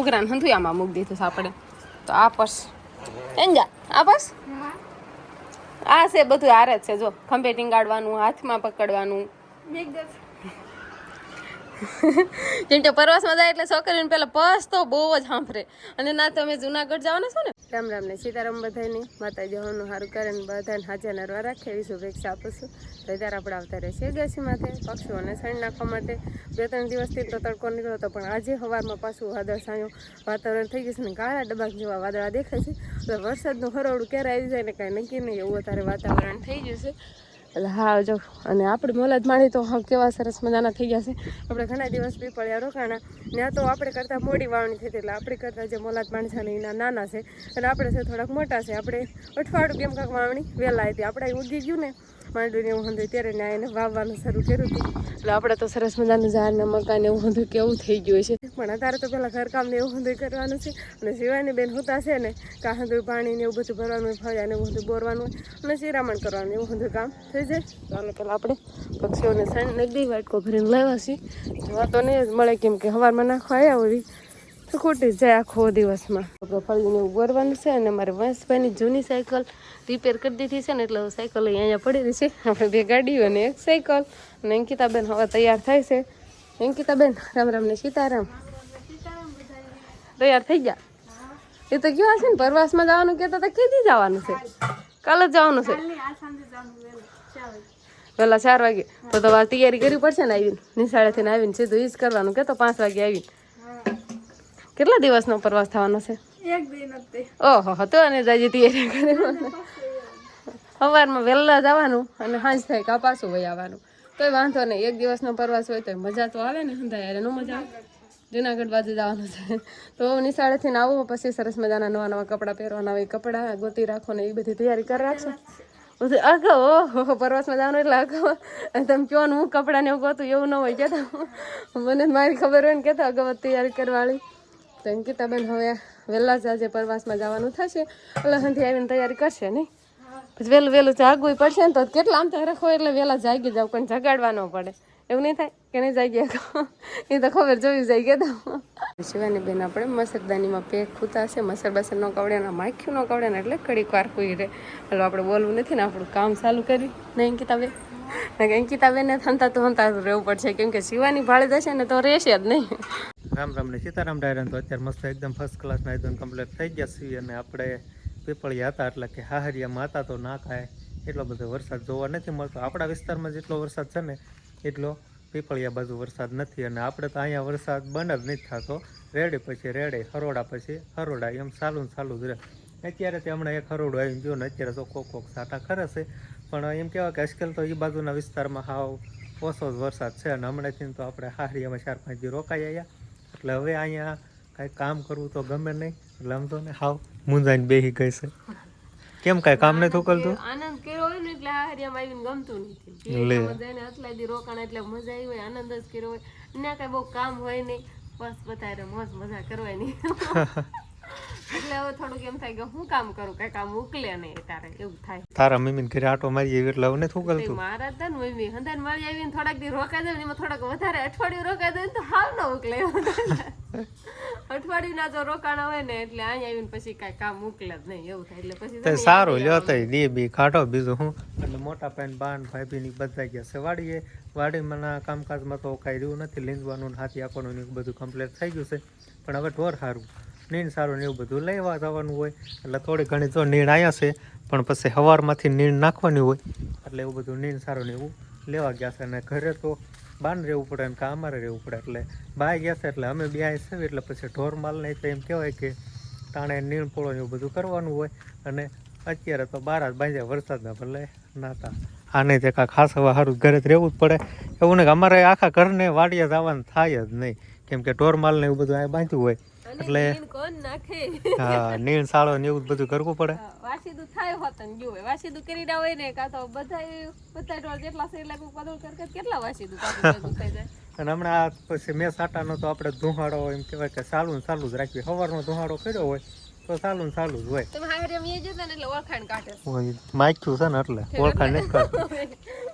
ઘૂઘરા હંધું આમાં મૂકી દીધું છે આપણે. તો આ પર્સ. એંજા, આ પર્સ? આ છે બધું આરે જ છે, જો. ખંભે ટીંગાડવાનું, હાથમાં પકડવાનું. જેમ કે પ્રવાસમાં જાય એટલે છોકરીને પેલા પર્સ તો બહુ જ સાંભળે. અને ના, તમે જુનાગઢ જવાના છો ને રામ રામ ને સીતારામ બધાની માતાજી જવાનું સારું કરે ને બધાને હાજર નરવા રાખે, એવી શુભેચ્છા આપું તો ત્યારે આપણે આવતા રહીએ ગેસી માથે, પક્ષીઓને સણ નાખવા માટે. બે ત્રણ દિવસથી તો તડકો નીકળ્યો હતો, પણ આજે સવારમાં પાછું વાદળ સાયો વાતાવરણ થઈ ગયું છે ને કાળા ડબાક જેવા વાદળા દેખાય છે. તો વરસાદનું હરોળું ક્યારે આવી જાય ને કાંઈ નક્કી નહીં, એવું અત્યારે વાતાવરણ થઈ ગયું છે. એટલે હા, જો, અને આપણે મોલાદ માણી તો કેવા સરસ મજાના થઈ ગયા છે. આપણે ઘણા દિવસ પીપળ્યા રોકાણા. ત્યાં તો આપણે કરતાં મોડી વાવણી થઈ એટલે આપણે કરતાં જે મોલાદ માણી છે ને એના નાના છે. અને આપણે છે થોડાક મોટા છે. આપણે અઠવાડિયું કેમ કાંક વાવણી વહેલા હતી આપણે ઉગી ગયું ને માંડવીને એવું હતું ત્યારે ને એને વાવવાનું શરૂ કર્યું હતું. એટલે આપણે તો સરસ મજાનું ઝાડના મકાન એવું બધું કેવું થઈ ગયું છે પણ અત્યારે તો પેલા ઘરકામ ને એવું બધું કરવાનું છે અને સિવાયની બેન હોતા છે ને કાં બધું પાણી ને એવું બધું ભરવાનું, ફળ્યા અને એવું બધું બોરવાનું હોય અને શિરામણ કરવાનું, એવું બધું કામ થઈ જાય. ચાલો પેલા આપણે પક્ષીઓને સાંજ નગદી વાટકો ભરીને લાવ્યા છીએ. જોવા તો નહીં જ મળે કેમ કે સવારમાં નાખવા આવ્યા હોય. તો ખોટી જાય આખો દિવસમાં. ફળીને એવું બોરવાનું છે અને મારે વંશભાઈની જૂની સાયકલ રિપેર કરી દીધી છે ને એટલે સાયકલ અહીં અહીંયા પડી રહી છે. આપણે બે ગાડીઓ અને એક સાયકલ. અને અંકિતાબેન હવે તૈયાર થાય છે. અંકિતાબેન રામ રામ ને સીતારામ. તૈયાર થઈ ગયા? એ તો કયો છે ને પ્રવાસમાં જવાનું કહેતા હતા કીધી જવાનું છે? કાલે જ જવાનું છે. વહેલા ચાર વાગે. તો તો તૈયારી કરવી પડશે ને આવીને. નિશાળેથી આવીને સીધું એ જ કરવાનું કે તો પાંચ વાગે આવીને. કેટલા દિવસનો પ્રવાસ થવાનો છે? ઓહો હતો તો અને જાજી તૈયારી કરી સવારમાં વહેલા જવાનું અને સાંજ થાય કા પાછું વહી આવવાનું. તોય વાંધો નહીં એક દિવસનો પ્રવાસ હોય તો મજા તો આવે ને હંધાય યાર નો મજા જુનાગઢ. બાજુ જવાનું છે. તો નિશાળેથી આવું પછી સરસ મજાના નવા નવા કપડાં પહેરવાના હોય કપડાં ગોતી રાખો ને એ બધી તૈયારી કરી રાખશો બધું અગાઉ ઓહો પ્રવાસમાં જવાનું એટલે અગાઉ. અને તમે કહો ને હું કપડાં ને એવું ગોતું એવું ન હોય કહેતા મને મારી ખબર હોય ને કહેતા અગાઉ તૈયારી કરવાળી તો અંકિતાબેન હવે વહેલા જ આજે પ્રવાસમાં જવાનું થશે. એટલે હંથી આવીને તૈયારી કરશે નહીં? પછી વહેલું વહેલું જાગવું પડશે ને તો કેટલા આમ તો રખો એટલે વહેલા જાગી જાવ પણ જગાડવા ન પડે. એવું નહીં થાય કે નહીં જાગી એ તો ખબર જોવી જાય ગયા તો. શિવાની બેન આપણે મસરદાનીમાં પેક ખૂતા છે મસર બસર ન કવડે ને માખ્યું ન કવડે ને એટલે કડીક વાર કુઈ રહે. એટલે આપણે બોલવું નથી ને આપણું કામ ચાલુ કરી. નહીં અંકિતાબેન? ને અંકિતાબેનને થનતા તો હંતા રહેવું પડશે કેમ કે શિવાની ભાળે જશે ને તો રહેશે જ નહીં. રામ રામ ને સીતારામ ડાયરન તો અત્યારે મસ્ત એકદમ ફર્સ્ટ ક્લાસના એકદમ કમ્પ્લીટ થઈ ગયા છીએ અને આપણે પીપળિયા હતા, એટલે કે હાહરિયામાં હતા તો ના ખાય. એટલો બધો વરસાદ જોવા નથી મળતો. આપણા વિસ્તારમાં જેટલો વરસાદ છે ને, એટલો પીપળિયા બાજુ વરસાદ નથી. અને આપણે તો અહીંયા વરસાદ બંધ જ નથી થતો. રેડે પછી રેડે, હરોડા પછી હરોડા, એમ સાલું ચાલુ જ રહે. અત્યારે તે હમણાં એક હરોડો આવી ગયો ને, અત્યારે તો કોક કોક સાટા ખરે છે. પણ એમ કહેવાય કે આજકાલ તો એ બાજુના વિસ્તારમાં હાવ ઓછો જ વરસાદ છે. અને હમણાંથી તો આપણે હાહરિયામાં ચાર પાંચ દી રોકાઈ આવ્યા એટલે હવે અહીંયા કાંઈ કામ કરવું તો ગમે નહીં. એટલે આમ તો ને હાવ મૂંઝાઈને બેસી ગઈ છે. કેમ કાંઈ કામ નથી ઉકલતું આનંદ કર્યો હોય ને એટલે હારિયામાં આવીને ગમતું નથી. લે. મજાને આટલા દી રોકાણ એટલે મજા આવી હોય આનંદ જ કર્યો હોય. ને કાંઈ બહુ કામ હોય નહીં. બસ બધા મોજ મજા કરવાની. એટલે હવે થોડુંક એમ થાય કે હું કામ કરું? કઈ કામ ઉકલે નહીં તારે એવું થાય. તારા મમ્મી ઘરે આટો મારી આવી એટલે હવે શું કરતું? મારા હતા ને મમ્મી. હંધાને મારી આવીને થોડાક દી રોકાઈ દે એમાં થોડાક વધારે અઠવાડિયું રોકાઈ દે તો હાવ ન ઉકલે. અઠવાડિયું ના જો રોકાણ હોય ને એટલે અહીંયા આવીને પછી કઈ કામ ઉકલે જ નહીં એવું થાય. એટલે પછી સારું લ્યો તો દી બી કાઢો બીજું હું. એટલે મોટા પાન બાન ભાઈ ની બધા ગયા છે વાડીએ. વાડીમાં ના કામકાજમાં તો કાંઈ રહ્યું નથી. લીંજવાનું હાથી આપવાનું બધું કમ્પ્લીટ થઈ ગયું છે. પણ હવે ઢોર સારું નીણ સારું ને એવું બધું લેવા જવાનું હોય. એટલે થોડી ઘણી તો નીણ આવ્યા છે, પણ પછી સવારમાંથી નીણ નાખવાની હોય, એટલે એવું બધું નીણ સારું ને એવું લેવા ગયા છે. અને ઘરે તો બાન રહેવું પડે એમ કાં અમારે રહેવું પડે. એટલે બાય ગયા છે, એટલે અમે બે છે એટલે પછી ઢોર માલ નહીં તો એમ કહેવાય કે તાણે નીણ પોળો ને એવું બધું કરવાનું હોય. અને અત્યારે તો બાર જ બાંધ્યા વરસાદના ભલે નાતા આને તે કાંઈ ખાસ હવે સારું ઘરે જ રહેવું જ પડે. એવું નહીં અમારે આખા ઘરને વાડિયા જવાનું થાય જ નહીં. કેમ કે ને એવું બધું આ બાંધ્યું હોય. એટલે હા નીણ સાળો ને એવું બધું કરવું પડે. વાસીદું થાય હોત ને હોય વાસીદું કરી ના હોય ને કાં તો બધા બધા ઢોળ જેટલા છે એટલે પદળ કર કર કેટલા વાસીદું થઈ જાય. અને હમણાં પછી મેં સાટાનો તો આપણે ધુહાડો એમ કહેવાય કે સાલું ને ચાલુ જ રાખીએ. સવારનો ધુહાડો કર્યો હોય તો ચાલુ ને ચાલુ જ હોય. તમે હારે એમ એ જતા ને એટલે ઓળખાણ કાઢે. માખ્યું છે ને એટલે ઓળખાણ નથી કરતું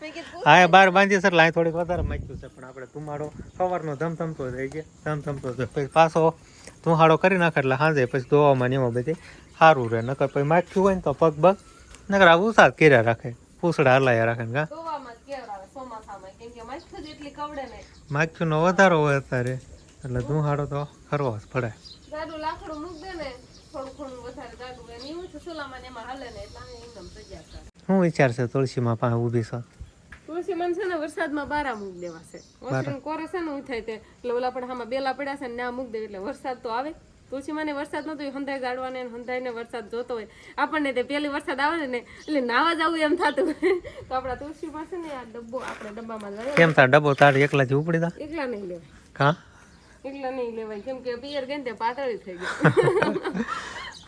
હા એ બાર બાંધી છે એટલે અહીં થોડીક વધારે માખ્યું છે પણ આપણે ધુમાડો સવારનો ધમધમતો થઈ ગયો ધમધમતો પાછો તું હાડો કરી નાખે એટલે સાંજે પછી ધોવામાં ને એમાં બધી સારું રહે. નકર પછી માખ્યું હોય ને તો પગ બગ નકર આ ઉસાદ કર્યા રાખે. પૂછડા હલાયા રાખે ને માખ્યું ને. વધારો હોય અત્યારે. એટલે ધુહાડો તો ખરવો જ પડે. હું લાકડું મૂક દે ને. થોડું થોડું વધારે જાડું હોય એવું છે સુલામાં એમાં હાલે ને. એટલે આને એકદમ તૈયાર કરે. શું વિચાર છે તુલસીમાં પાસે ઊભી છો. મન છે ને વરસાદમાં બારા મૂક દેવા છે. વરસાદ કોરે છે ને હું તે એટલે ઓલા પણ આમાં બેલા પડ્યા છે ને ના મૂક દે એટલે વરસાદ તો આવે. તુલસી માને વરસાદ નતો હંધાઈ ગાડવાને ને હંધાઈને વરસાદ જોતો હોય. આપણને તે પેલી વરસાદ આવે ને એટલે નાવા જવું એમ થતું તો આપણા તુલસી પાસે ને આ ડબ્બો આપણે ડબ્બામાં લઈએ કેમ તાર ડબ્બો તાર એકલા જ ઉપડી દા? એકલા નહીં લેવાય. હા? એકલા નહીં લેવાય. કેમ કે પિયર ગઈ તે પાતળી થઈ ગઈ.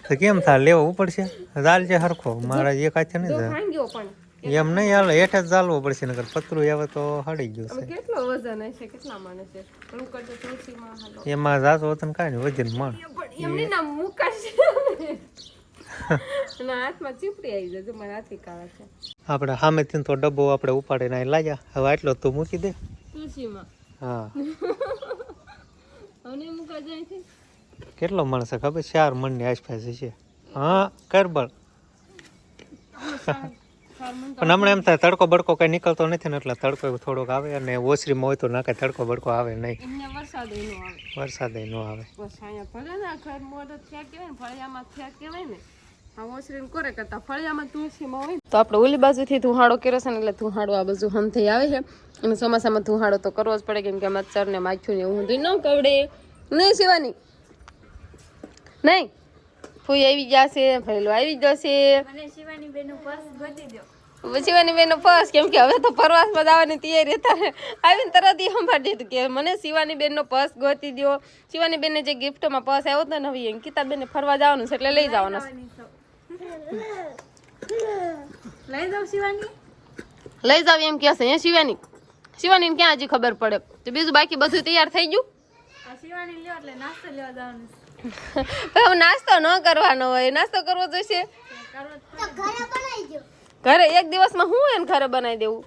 તો કેમ તાર લેવો ઉપડશે? ચાલ છે હરખો મારા એક હાથે તો નહીં જાય. ભાંગ્યો પણ. એમ નહીં હાલ હેઠે જ ચાલવું પડશે નકર પતરું આવે તો હળી ગયું છે. કેટલો વજન હશે કેટલા માણસ છે? હું કરતો તુલસીમાં હાલો. એમાં જાતો હતો ને કાંઈ નહીં વજન મણ. એમની ના મુકાશે ના હાથમાં ચીપડી આવી જાય મારા હાથી કાળા છે. આપણે સામેથી તો ડબ્બો આપણે ઉપાડીને અહીં લાગ્યા. હવે આટલો તું મૂકી દે. તુલસીમાં. હા. જાય છે કેટલો માણસ ખબર? ચાર મણની આસપાસ છે હા કરબળ પણ હમણાં એમ થાય તડકો બડકો કઈ નીકળતો નથી ને એટલે તડકો થોડોક આવે અને ઓસરીમાં હોય તો ના કઈ તડકો બડકો આવે નહીં. વરસાદ ન આવે. બસ અહીંયા ભલે ને આ ઘર મોઢો થયા કહેવાય ને ફળિયામાં થયા કહેવાય ને. આ ઓસરીને કોરે કરતા? ફળિયામાં તુલસીમાં હોય તો આપણે ઓલી બાજુથી ધુહાડો કર્યો છે ને એટલે ધુહાડો આ બાજુ હમ થઈ આવે છે. અને ચોમાસામાં ધુહાડો તો કરવો જ પડે કેમ કે મચ્છર ને માખ્યું ને ઊંધી ન કવડે. નહીં શિવાની. નહીં. ફૂઈ આવી જશે ભરેલો આવી જશે શિવાની બેનું પર્સ કેમ કે હવે તો પ્રવાસમાં જવાની તૈયારી હતા આવીને તરત એ સંભાળી દીધું કે મને શિવાની બેન નો પર્સ ગોતી દો શિવાની બેન જે ગિફ્ટમાં પર્સ આવ્યો હતો ને હવે કીતા બેન ફરવા જવાનું છે એટલે લઈ જવાનું છે. લઈ જાવ શિવાની? લઈ જાવ એમ કહેશે એ શિવાની? શિવાની ક્યાં હજી ખબર પડે? તો બીજું બાકી બધું તૈયાર થઈ ગયું? શિવાની લ્યો એટલે નાસ્તો લેવા જવાનું હવે નાસ્તો ન કરવાનો હોય. નાસ્તો કરવો જોઈશે? કરવો ઘરે એક દિવસમાં હું એને ઘરે બનાવી દેવું?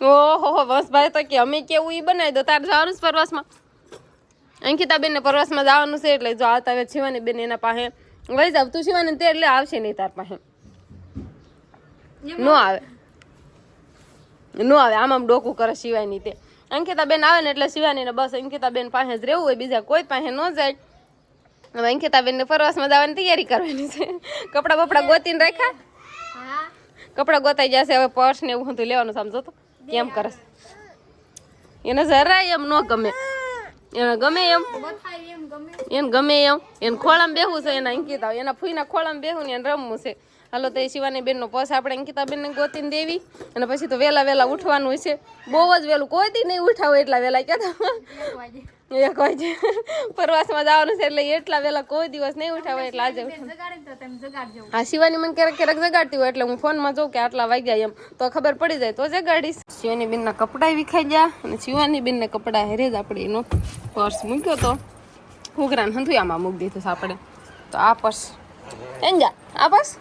ઓહો હો બસ ભાઈ તો કે અમે કેવું એ બનાવી દો. તારે જવાનું છે પ્રવાસમાં? અંકિતા બેન ને પ્રવાસમાં જવાનું છે એટલે જો આવતા હવે શિવાની બેન એના પાસે. વહી જાવ તું શિવાની તે એટલે આવશે નહીં તાર પાસે. નો આવે. નો આવે આમ આમ ડોકું કરે શિવાની તે. અંકિતા બેન આવે ને એટલે શિવાની ને બસ અંકિતા બેન પાસે જ રહેવું હોય બીજા કોઈ પાસે ન જાય. હવે અંકિતા બેન ને પ્રવાસમાં જવાની તૈયારી કરવાની છે. કપડા બપડા ગોતીને રાખ્યા? કપડા ગોતાઈ જશે, હવે પર્સ ને એવું હતું લેવાનું સમજો તો કેમ કરે છે? એને જરાય એમ ન ગમે. એને ગમે એમ. એને ગમે એમ. એને ખોળામાં બેહવું છે, એના અંકિતા એના ફૂઈના ખોળામાં બેહવું ને એને રમવું છે. હાલો તો એ શિવાની બેનનો પર્સ આપણે અંકિતા બેનને ગોતીને દેવી. અને પછી તો વહેલા વહેલા ઉઠવાનું છે. બહુ જ વહેલું. કોઈ દી નહીં ઉઠાવો એટલા વહેલા. કહેતા એક વાગે પ્રવાસમાં જવાનું છે એટલે એટલા વહેલા કોઈ દિવસ નહીં ઉઠાવો એટલે આજે આ શિવાની મને ક્યારેક ક્યારેક જગાડતી હોય એટલે હું ફોનમાં જોઉં કે આટલા વાગ્યા એમ. તો ખબર પડી જાય તો જગાડીશ. શિવાની બેનના કપડાં વિખાઈ ગયા અને શિવાની બેનને કપડાં હેરે જ આપણે એનો પર્સ મૂક્યો તો ઘૂઘરાને હંથુયામાં મૂકી દીધું આપણે. તો આ પર્સ એંજા આ બસ?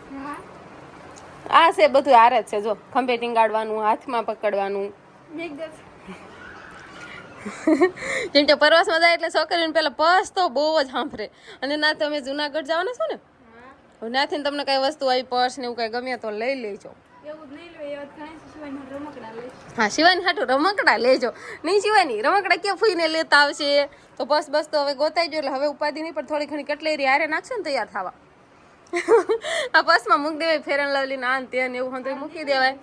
આ છે બધું આર જ છે જો ખંભે ટીંગાડવાનું હાથમાં પકડવાનું. કેમ જેમ કે પ્રવાસમાં જાય એટલે છોકરીને પેલા પસ તો બહુ જ સાંભળે. અને ના તમે જુનાગઢ જવાના છો ને? નાથી તમને કઈ વસ્તુ આવી પર્સ ને એવું કઈ ગમે તો લઈ લેજો. હા શિવાની હાટું રમકડા લેજો. નહીં શિવાની રમકડા ક્યાં ફૂઈને લેતા આવશે? તો બસ બસ તો હવે ગોતાઈ ગયો એટલે હવે ઉપાધિ નહીં પણ થોડી ઘણી કટલેરી હારે નાખશે ને તૈયાર થવા. આ બસમાં મૂકી દેવાય ફેરન લવલી ના તે ને એવું હોય તો મૂકી દેવાય.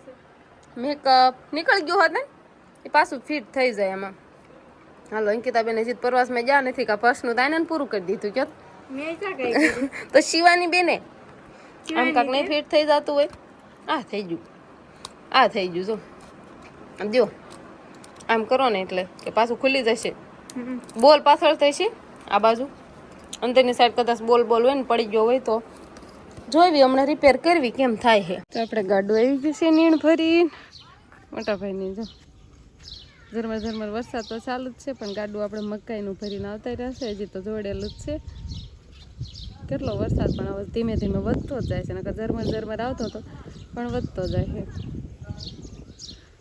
મેકઅપ નીકળી ગયો હોત ને એ પાછું ફિટ થઈ જાય એમાં. હાલો અંકિતા બેન હજી પ્રવાસમાં ગયા નથી કે પર્સનું તાને પૂરું કરી દીધું કયો? મેં? તો શિવાની બેને આમ કાંક નહીં ફિટ થઈ જતું હોય. આ થઈ ગયું. આ થઈ ગયું જો. આમ જો આમ કરો ને એટલે કે પાછું ખુલી જશે. બોલ પાછળ થશે આ બાજુ. અંદરની સાઈડ કદાચ બોલ બોલ હોય ને પડી ગયો હોય તો. જોઈવી, હમણાં રિપેર કરવી, કેમ થાય છે તો આપણે ગાડું આવી ગયું છે, નીણ ભરી મોટા ભાઈની જો. ઝરમર ઝરમર વરસાદ તો ચાલુ જ છે, પણ ગાડું આપણે મકાઈનું ભરીને આવતા રહેશે, હજી તો જોડેલું જ છે. કેટલો વરસાદ પણ હવે ધીમે ધીમે વધતો જ જાય છે, નકર ઝરમર ઝરમર આવતો હતો પણ વધતો જાય છે.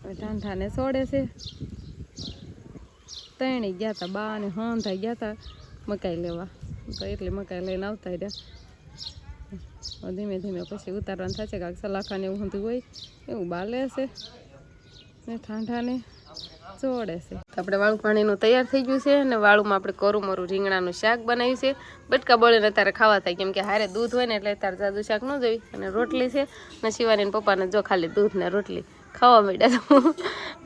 હવે ઠાંઠાને છોડે છે. તણી ગયા હતા બા અને હોંધા ગયા હતા મકાઈ લેવા. તો એટલે મકાઈ લઈને આવતા રહ્યા. ધીમે ધીમે પછી ઉતારવાનું થશે કાંક સલાખાને એવું હતું હોય, એવું બાલે છે ને ઠાંઠાને ચોડે છે. આપણે વાળું પાણીનું તૈયાર થઈ ગયું છે અને વાળુમાં આપણે કોરું મોરું રીંગણાનું શાક બનાવ્યું છે. બટકા બળીને અત્યારે ખાવા થાય, કેમ કે હારે દૂધ હોય ને એટલે અત્યારે જાદુ શાક ન જોઈ. અને રોટલી છે ને શિવાની પપ્પાને જો ખાલી દૂધ ને રોટલી ખાવા માંડ્યા તો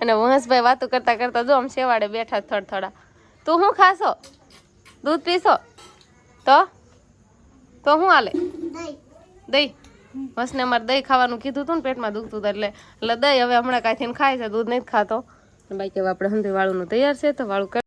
અને વંશભાઈ વાતો કરતા કરતા જો આમ શેવાડે બેઠા થડ થોડા તું શું ખાશો? દૂધ પીશો? તો? તો શું હાલે? દહીં. વંશને અમારે દહીં ખાવાનું કીધું હતું ને પેટમાં દુખતું હતું એટલે એટલે દહીં હવે હમણાં કાંઈથી ખાય છે દૂધ નથી ખાતો. બાકી આપણે હંધી વાળું તૈયાર છે તો વાળું